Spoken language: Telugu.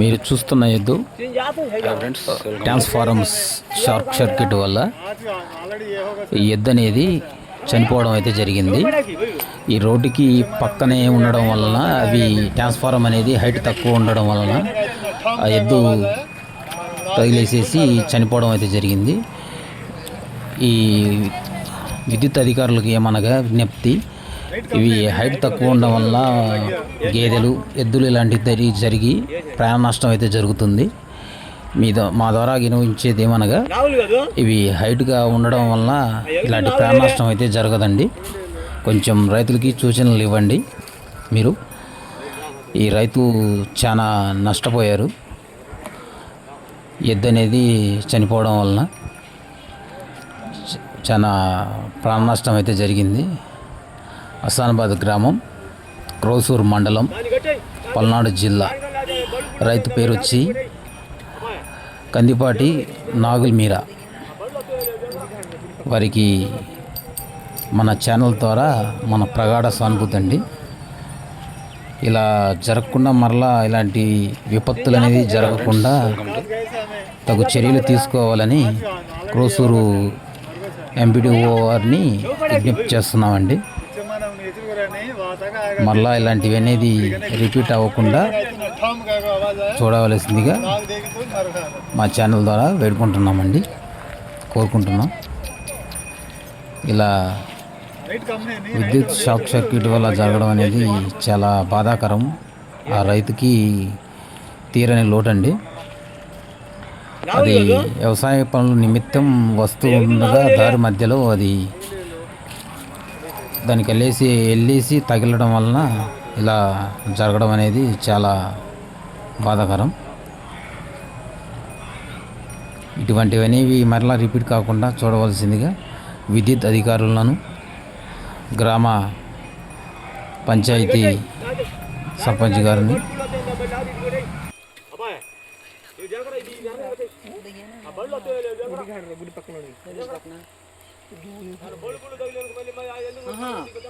మీరు చూస్తున్న ఎద్దు ట్రాన్స్ఫార్మర్స్ షార్ట్ సర్క్యూట్ వల్ల ఈ ఎద్దు అనేది చనిపోవడం అయితే జరిగింది. ఈ రోడ్డుకి పక్కనే ఉండడం వలన అవి ట్రాన్స్ఫార్మర్ అనేది హైట్ తక్కువ ఉండడం వలన ఆ ఎద్దు తగిలేసేసి చనిపోవడం అయితే జరిగింది. ఈ విద్యుత్ అధికారులకు ఏమనగా విజ్ఞప్తి ఇవి హైట్ తక్కువ ఉండడం వల్ల గేదెలు ఎద్దులు ఇలాంటివి జరిగి ప్రాణ నష్టం అయితే జరుగుతుంది. మీ ద- మా ద్వారా వినియోగించేది ఏమనగా ఇవి హైట్గా ఉండడం వల్ల ఇలాంటి ప్రాణ నష్టం అయితే జరగదండి. కొంచెం రైతులకి సూచనలు ఇవ్వండి మీరు. ఈ రైతు చాలా నష్టపోయారు. ఎద్దు అనేది చనిపోవడం వలన చాలా ప్రాణ నష్టం అయితే జరిగింది. హసానాబాద్ గ్రామం క్రోసూరు మండలం పల్నాడు జిల్లా. రైతు పేరు వచ్చి కందిపాటి నాగుల్ మీరా వారికి మన ఛానల్ ద్వారా మన ప్రగాఢ సానుభూతి అండి. ఇలా జరగకుండా మరలా ఇలాంటి విపత్తులు అనేది జరగకుండా తగు చర్యలు తీసుకోవాలని క్రోసూరు ఎంపీడీఓ వారిని విజ్ఞప్తి చేస్తున్నామండి. మళ్ళా ఇలాంటివి అనేది రిపీట్ అవ్వకుండా చూడవలసిందిగా మా ఛానల్ ద్వారా వేడుకుంటున్నామండి. కోరుకుంటున్నాం. ఇలా విద్యుత్ షాక్ సర్క్యూట్ వల్ల జరగడం అనేది చాలా బాధాకరం. ఆ రైతుకి తీరని లోటండి. అది వ్యవసాయ పనుల నిమిత్తం వస్తూ ఉండగా దారి మధ్యలో అది దానికి వెళ్ళేసి వెళ్ళేసి తగిలడం వలన ఇలా జరగడం అనేది చాలా బాధాకరం. ఇటువంటివనేవి మరలా రిపీట్ కాకుండా చూడవలసిందిగా విద్యుత్ అధికారులను గ్రామ పంచాయతీ సర్పంచ్ గారిని Huh.